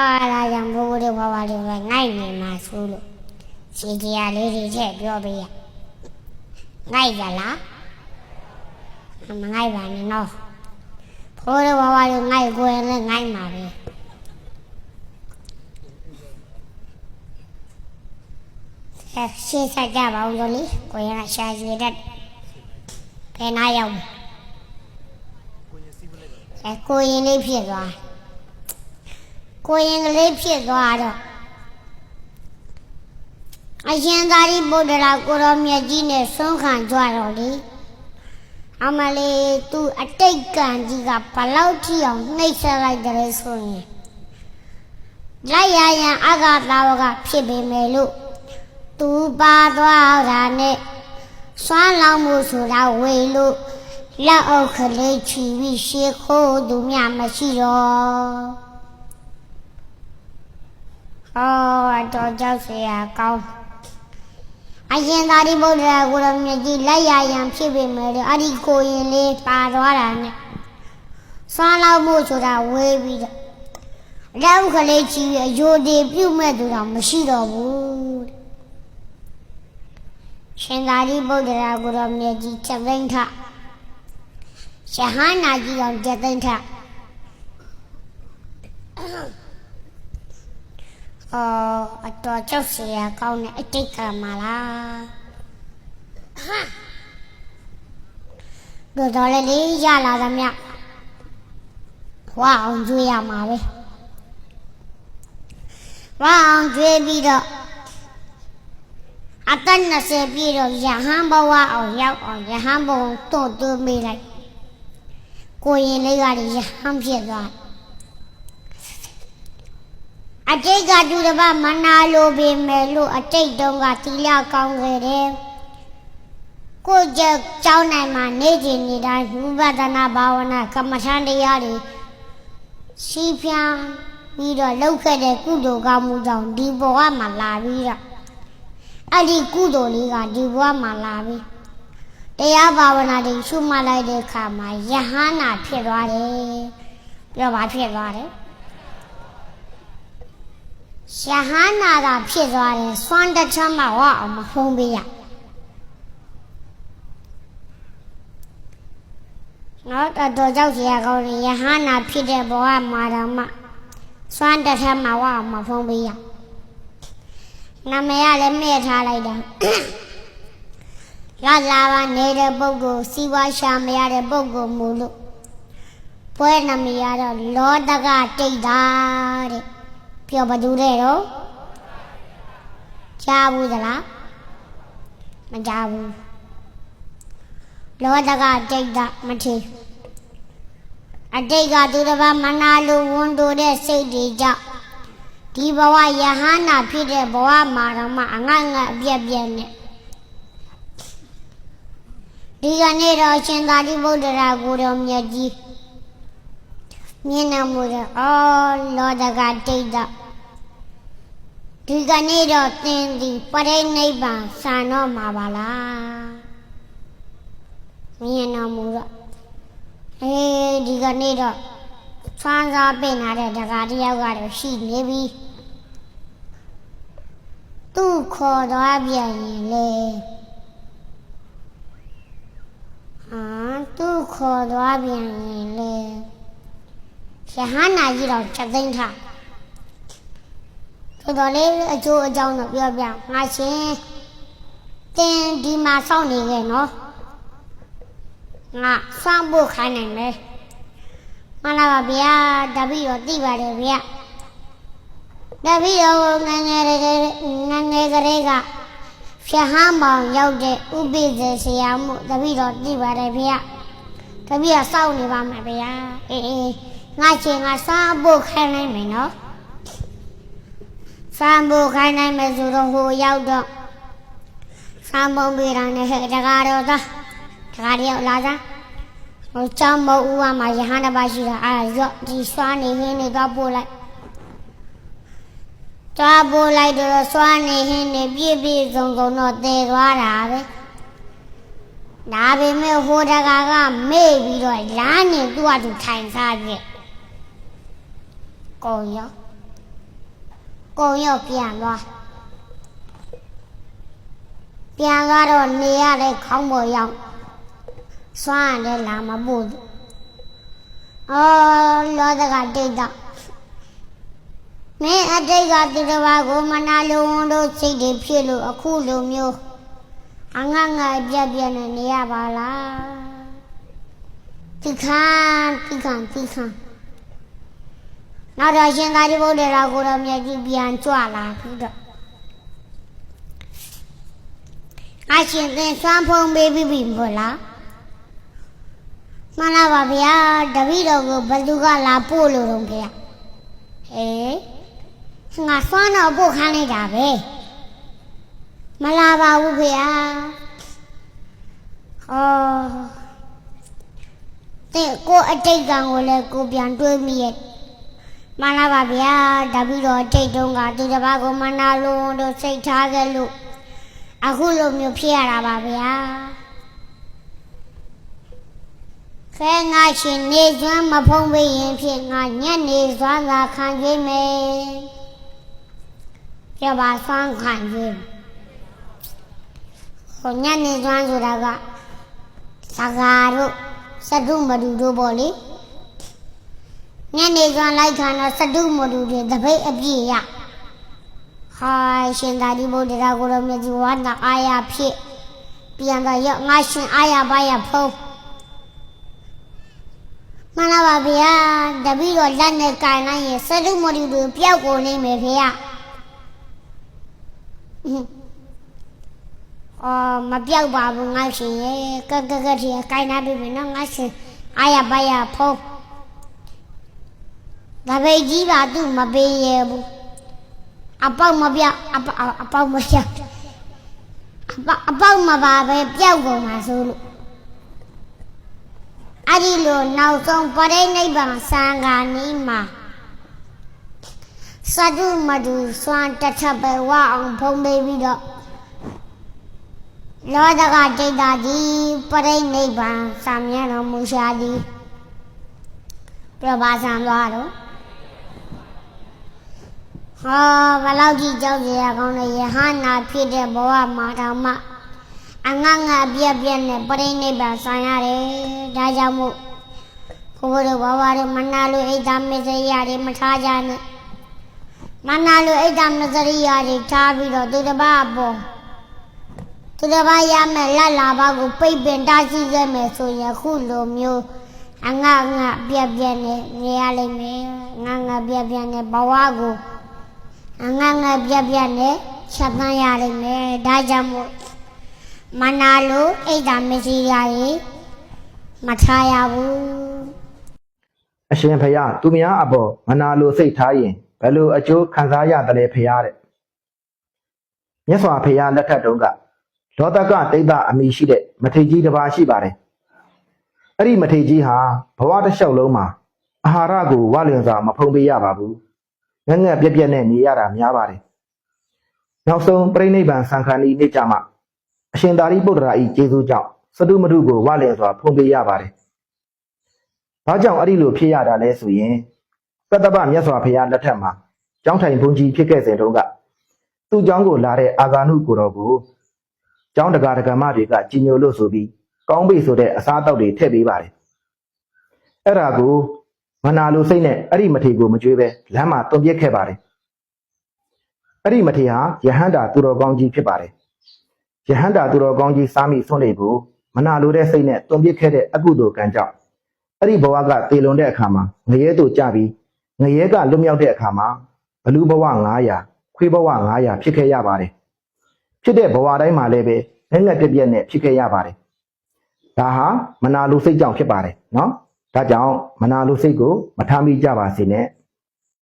အားလာကြောင့်ဘိုးဘိုးတို့ဘဝလေးပဲငိုက်နေမှာဆိုလို့စီကြီးလေးတွေချက်ပြောပေးရငိုက်ကြလားမငိုက်ပါနဲ့နော်ဘိုးတို့ဘဝလေးငိုက်ကိုရင်လည်းငိုက်မှာပဲအဲရှင်းဆက်ကြပါဦးလို့လေကိုရင်ကရှာကြည့်တတ်ဘယ်နာရောက်အဲကိုရင်လေးဖြစ်သွား ကိုရင်ကလေးဖြစ်သွားတော့အရှင်သာရိပုတ္တရာကိုရောမြတ်ကြီးနဲ့ဆုံးခံကြတော့လေအမလေးသူအတိတ်ကံကြီးကဘလောက်ထိအောင်နှိပ်စက်လိုက်တယ်ဆိုရင်လိုက်ရရန်အဂသာဝကဖြစ်ပေမယ်လို့သူပါသွားတာနဲ့စွမ်းလောင်းမှုဆိုတာဝေလို့လက်အုပ်ကလေးချီပြီးရှေးခိုးသူများမရှိတော့။ အော်တော့ကြောက်เสียကောင်း။အရင်သာရိပုတ္တရာကိုရမြတ်ကြီးလက်ရရန်ဖြစ်ပေမဲ့လို့အဲ့ဒီကိုရင်လေးပါသွားတာနဲ့ဆွမ်းလောက်မှုဆိုတာဝေးပြီးတော့လက်ဥကလေးကြီးအယိုဒီပြုတ်မဲ့သူတော့မရှိတော့ဘူးတဲ့။ရှင်သာရိပုတ္တရာကိုရမြတ်ကြီးချက်သိမ်းထရဟန္တာကြီးအောင်ချက်သိမ်းထ အော်အတော်ကြောက်စရာကောင်းတဲ့အတိတ်ကမှာလားဟာဒိုတော်လေးလေးရလာသမျှဝါအောင်ကျွေးရမှာပဲဝါအောင်ကျွေးပြီးတော့အသက်20ပြည့်တော့ရဟန်းဘဝအောင်ရောက်အောင်ရဟန်းဘုံတွန့်သွင်းပေးလိုက်ကိုရင်လေးကလည်းရဟန်းဖြစ်သွားတယ် အတိတ်ကသူတစ်ပတ်မနာလိုပေမဲ့လို့အတိတ်တုန်းကသီလကောင်းခဲ့တယ်။ကိုကြက်ကြောင်းနိုင်မှာနေကျင်နေတိုင်းဝိပဿနာဘာဝနာကမ္မထန်တရားတွေရှိဖြံပြီးတော့လောက်ခဲ့တဲ့ကုသိုလ်ကောင်းမှုကြောင့်ဒီဘဝမှာလာပြီးတော့အဲ့ဒီကုသိုလ်လေးကဒီဘဝမှာလာပြီးတရားဘာဝနာတွေရှုမှတ်လိုက်တဲ့အခါမှာယဟန္တာဖြစ်သွားတယ်။ပြောပါဖြစ်သွားတယ်။ ရဟန္နာကဖြစ်သွားတယ်စွမ်းတစ်ချမ်းမှဝအောင်မဖုံးပေးရနော်တော်တော်ကြောက်စရာကောင်းတယ်ယဟန္နာဖြစ်တဲ့ဘဝမှာတော့မှစွမ်းတစ်ချမ်းမှဝအောင်မဖုံးပေးရနာမည်ကလည်းမဲ့ထားလိုက်တာရလာပါနေတဲ့ပုဂ္ဂိုလ်စီဝါရှာမရတဲ့ပုဂ္ဂိုလ်မူလို့ပွဲနာမည်ကတော့လောတကတိတ်တာတဲ့ ပြောဘာတူတဲ့တော့ကြားဘူးသလားမကြားဘူးလောတကတိတ်ကမထီအတိတ်ကသူတစ်ပါးမနာလိုဝန်တိုတဲ့စိတ်တွေကြောင့်ဒီဘဝယဟန္တာဖြစ်တဲ့ဘဝမှာတော့မှအငတ်ငတ်အပြက်ပြက်နဲ့ဒီကနေ့တော့ရှင်သာရိပုတ္တရာကိုယ်တော်မြတ်ကြီး မြင်တော်မူတဲ့အော်လောတကတိတ်တော့ဒီကနေ့တော့သင်ဒီပရိနိဗ္ဗာန်ဆံတော့မှာပါလားမြင်တော်မူတော့အေးဒီကနေ့တော့ဆွမ်းစားပင်လာတဲ့တကားတယောက်ကတော့ရှိနေပြီသူ့ခေါ်သွားပြန်ရင်လေဟာသူ့ခေါ်သွားပြန်ရင်လေ ရဟန္နာကြီးတော့ချက်သိမ်းထားတော်တော်လေးအကျိုးအကြောင်းတော့ပြောပြငါရှင်တင်ဒီမှာစောင့်နေခဲ့နော်ငါစောင့်ဖို့ခိုင်းနိုင်မယ်မလာပါဗျာတပည့်တော့သိပါတယ်ဗျာတပည့်တော့ငငယ်ငယ်ငငယ်ကလေးကဖြဟမ်းပေါင်ရောက်တဲ့ဥပိ္ပေဆရာမှုတပည့်တော့သိပါတယ်ဗျာတပည့်ကစောင့်နေပါမယ်ဗျာအေးအေး ငါချင်းငါစားဖို့ခိုင်းနိုင်မယ်နော်စားဖို့ခိုင်းနိုင်မယ်ဆိုတော့ဟိုရောက်တော့စားမုံပြေတာနဲ့ဟဲ့တကားတော့သားတကားတယောက်လာသားဟိုချောင်းမဦးဝမှာယဟန်တစ်ပါးရှိတာအာရော့ဒီစွာနေဟင်းနေတော့ပို့လိုက်သွားပို့လိုက်တော့စွာနေဟင်းနေပြည့်ပြည့်စုံစုံတော့တည်သွားတာပဲဒါပေမဲ့ဟိုတကားကမေ့ပြီးတော့လမ်းနေသူ့အတူထိုင်စားပြည့် ကုန်ရောကုံရော့ပြန်သွားပြန်ကတော့နေရတဲ့ခေါင်းပေါ်ရောက်စွမ်းရတယ်လာမပို့ဘူးအော်လောဒကတိတ်တော့မင်းအတိတ်ကသူတစ်ပါးကိုမနာလိုဝန်တို့စိတ်တွေဖြစ်လို့အခုလိုမျိုးအငတ်ငတ်ပြက်ပြက်နဲ့နေရပါလားတိခန်တိခန်တိခ န်နောက်တော့ရှင်သာရိပုတ္တရာကိုတော့မြတ်ကြီးပြန်ကြွလာပြီးတော့အရှင်သင်ဆွမ်းဖုံးပေးပြီးပြီမို့လားမှန်လားပါဗျာတပည့်တော်ကိုဘယ်သူကလာပို့လို့တော့ဗျာဟေးငါဆွမ်းတော့ပို့ခိုင်းလိုက်တာပဲမလာပါဘူးဗျာဟောတဲ့ကိုအတိတ်ကံကိုလည်းကိုပြန်တွေးမိရဲ့ မှန်လားပါဗျာတပည့်တော်အတိတ်တုန်းကသူတစ်ပါးကိုမနာလို့တို့စိတ်ထားခဲ့လို့အခုလိုမျိုးဖြစ်ရတာပါဗျာခဲငါရှင်နေကျွမ်းမဖုံးပေးရင်ဖြစ်ငါညက်နေစွမ်းသာခံကြည့်မယ်ပြပါစွမ်းခံကြည့်ဟိုညက်နေစွမ်းဆိုတာကသကာတို့စတုမတူတို့ပေါ့လေ ညနေစွမ်းလိုက်ခံတော့စတုမတူတွေတပိတ်အပြည့်ရဟာရှင်သာဒီဘုဒ္ဓရာကိုရောမြတ်ကြီးဝါနာအာရဖြစ်ပြန်တော့ရငါရှင်အာရပါရဖုံးမနာပါဗျာတပည့်တော်လက်နဲ့ကင်လိုက်ရင်စတုမရီတွေပျောက်ကုန်နေမယ်ဖေ။အော်မပြောက်ပါဘူးငါရှင်ရဲ့ကကကတီကိုင်နာပြီမနော်ငါရှင်အာရပါရဖုံး ဒါပေကြီးပါသူမပေးရဘူးအပေါက်မပြောက်အပေါက်အပေါက်မပြောက်အပေါက်အပေါက်မပါပဲပျောက်ကုန်မှာဆိုလို့အဲ့ဒီလိုနောက်ဆုံးပရိနိဗ္ဗာန်စံဃာနီးမှာစတုမတုစွမ်းတစ်ထပ်ပဲဝအောင်ဖုံးပေးပြီးတော့လောဒကဒိတ်တာဒီပရိနိဗ္ဗာန်စံမြတ်တော်မူရှာသည်ပြပါစံသွားတော့ ဟောဘလောက်ကြီးကြောက်ကြရကောင်းလဲယဟနာဖြစ်တဲ့ဘဝမှာတော်မှအငငအပြက်ပြက်နဲ့ပရိနိဗ္ဗာန်ဆိုင်ရတယ်ဒါကြောင့်မို့ဘုရားတို့ဘဝတွေမနာလို့အိတ်သားမစ္စရိယာတွေမထားကြနဲ့မနာလို့အိတ်သားမစ္စရိယာတွေထားပြီးတော့သူတစ်ပါးပေါ်သူတစ်ပါးရမယ်လက်လာပါကိုပိတ်ပင်တားရှိခဲ့မယ်ဆိုရင်ခုလိုမျိုးအငငပြက်ပြက်နဲ့နေရလိမ့်မယ်ငငပြက်ပြက်နဲ့ဘဝကို အငငယ်ပြက်ပြက်နဲ့ချက်သန်းရလိမ့်မယ်ဒါကြောင့်မို့မနာလို့အိတ်တာမရှိရည်မထားရဘူးအရှင်ဖယားသူများအပေါ်မနာလိုစိတ်ထားရင်ဘယ်လိုအကျိုးခံစားရတယ်လဲဖယားတဲ့မြတ်စွာဘုရားလက်ထက်တုန်းကလောတကတိတ်တအမိရှိတဲ့မထေကြီးတစ်ပါးရှိပါတယ်အဲ့ဒီမထေကြီးဟာဘဝတစ်လျှောက်လုံးမှာအာဟာရကိုဝလင်စွာမဖုံးပေးရပါဘူး ငက်ငက်ပြက်ပြက်နဲ့နေရတာများပါတယ်နောက်ဆုံးပြိဋိဘံစံခန္ဒီနေ့ကြမှာအရှင်သာရိပုတ္တရာဤကျေးဇူးကြောင့်စတုမတုကိုဝလင်စွာဖုံးပေးရပါတယ်။ဘာကြောင့်အဲ့ဒီလိုဖြစ်ရတာလဲဆိုရင်ကတ္တပမြတ်စွာဘုရားလက်ထက်မှာကျောင်းထိုင်ဘုန်းကြီးဖြစ်ခဲ့စဉ်တုန်းကသူ့ကျောင်းကိုလာတဲ့အာဂါနုကိုတော်ကိုကျောင်းတကာတကမတွေကကြီးညိုလို့ဆိုပြီးကောင်းပြီဆိုတဲ့အစားအသောက်တွေထည့်ပေးပါတယ်။အဲ့ဒါကို မနာလိုစိတ်နဲ့အဲ့ဒီမထေကိုမကြွေးပဲလမ်းမှာတုံပြစ်ခဲ့ပါတယ်အဲ့ဒီမထေဟာယဟန္တာသူတော်ကောင်းကြီးဖြစ်ပါတယ်ယဟန္တာသူတော်ကောင်းကြီးစားမိဆွန့်လေကိုမနာလိုတဲ့စိတ်နဲ့တုံပြစ်ခဲ့တဲ့အကုသိုလ်ကံကြောင့်အဲ့ဒီဘဝကတေလွန်တဲ့အခါမှာငရဲတို့ကြပြီးငရဲကလွတ်မြောက်တဲ့အခါမှာဘလူဘဝ900ခွေးဘဝ900ဖြစ်ခဲ့ရပါတယ်ဖြစ်တဲ့ဘဝတိုင်းမှာလည်းပဲငက်ငက်ပြက်ပြက်နဲ့ဖြစ်ခဲ့ရပါတယ်ဒါဟာမနာလိုစိတ်ကြောင့်ဖြစ်ပါတယ်နော် ဒါကြောင့်မနာလိုစိတ်ကို မထားမိကြပါစေနဲ့